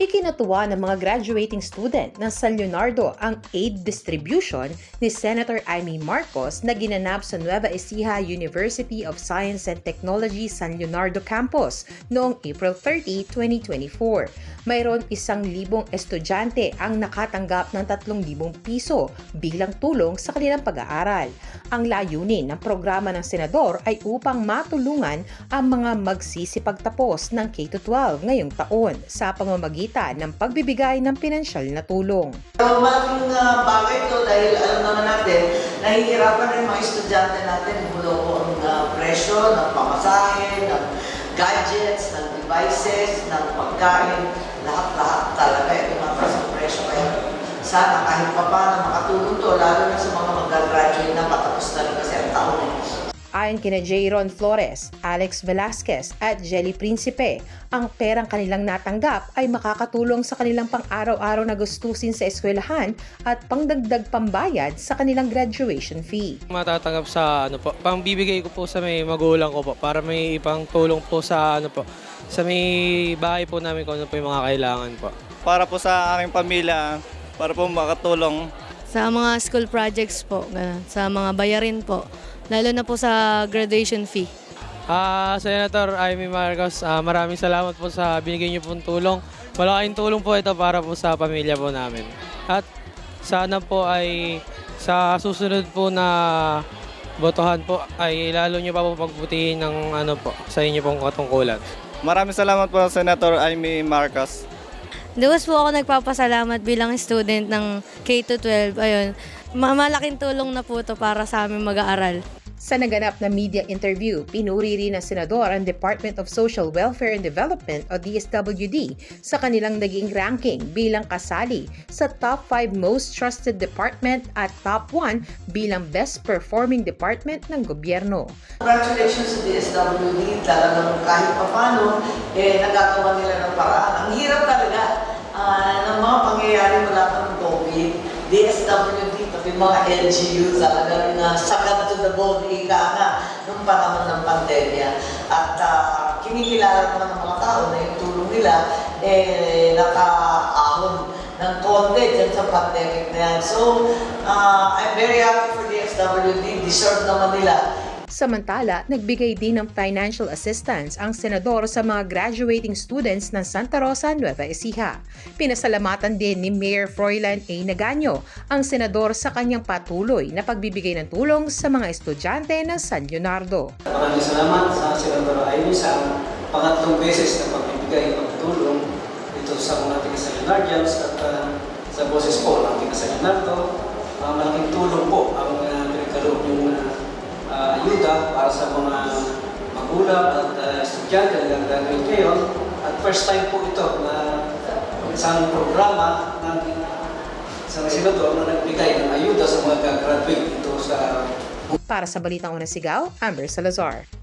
Ikinatuwa ng mga graduating student ng San Leonardo ang aid distribution ni Senator Amy Marcos na ginanap sa Nueva Ecija University of Science and Technology San Leonardo Campus noong April 30, 2024. Mayroon isang libong estudyante ang nakatanggap ng tatlong libong piso bilang tulong sa kanilang pag-aaral. Ang layunin ng programa ng senador ay upang matulungan ang mga magsisipagtapos ng K-12 ngayong taon sa pamamagitan ng pagbibigay ng pinansyal na tulong. So, malaking uh, bagay ito dahil alam naman natin, nahihirapan rin mga estudyante natin mula po ang uh, presyo ng pamasahe, ng gadgets, ng devices, ng pagkain, lahat-lahat talaga ito mataas ang presyo. Kaya sana kahit pa paano makatulong to, lalo na sa mga mag-graduate na patapos na rin kasi ang taon eh. Ayon kina J. Ron Flores, Alex Velasquez at Jelly Principe, ang perang kanilang natanggap ay makakatulong sa kanilang pang-araw-araw na gustusin sa eskwelahan at pangdagdag pambayad sa kanilang graduation fee. Matatanggap sa ano po, pangbibigay ko po sa may magulang ko po para may ipang tulong po sa ano po, sa may bahay po namin kung ano po yung mga kailangan po. para po sa aking pamilya, para po makatulong. Sa mga school projects po, ganun, sa mga bayarin po. Lalo na po sa graduation fee. Ah, Senator Amy Marcos, ah, maraming salamat po sa binigay niyo pong tulong. Malaking tulong po ito para po sa pamilya po namin. At sana po ay sa susunod po na botohan po ay lalo niyo pa po pagbutihin ng ano po sa inyo pong katungkulan. Maraming salamat po Senator Amy Marcos. Duwas po ako nagpapasalamat bilang student ng K-12. Ayun, ma- malaking tulong na po to para sa aming mag-aaral. Sa naganap na media interview, pinuri rin ng senador ang Department of Social Welfare and Development o DSWD sa kanilang naging ranking bilang kasali sa top 5 most trusted department at top 1 bilang best performing department ng gobyerno. Congratulations sa DSWD, talagang kahit pa paano, eh, nagagawa nila ng paraan. Ang hirap talaga ah, ng mga pangyayari mula pa ng COVID, Pati mga LGU, talagang uh, sagad to the bone, ika nga, nung panahon ng pandemya. At ah, kinikilala naman ng mga tao na yung tulong nila, eh, nakaahon ng konti dyan sa pandemic na yan. So, ah, I'm very happy for DSWD, deserve naman nila Samantala, nagbigay din ng financial assistance ang senador sa mga graduating students ng Santa Rosa, Nueva Ecija. Pinasalamatan din ni Mayor Froilan A. Nagaño ang senador sa kanyang patuloy na pagbibigay ng tulong sa mga estudyante ng San Leonardo. Maraming salamat sa Senator Amy sa pangatlong beses na pagbibigay ng tulong dito sa mga taga sa Leonardians at uh, sa boses po ng taga sa Leonardo. Uh, malaking tulong po ang uh, pinagkaloob yung uh, sa mga magulang at uh, estudyante na graduate ngayon. At first time po ito na isang programa ng isang senador na nagbigay ng ayuda sa mga graduate dito sa Para sa Balitang Unang Sigaw, Amber Salazar.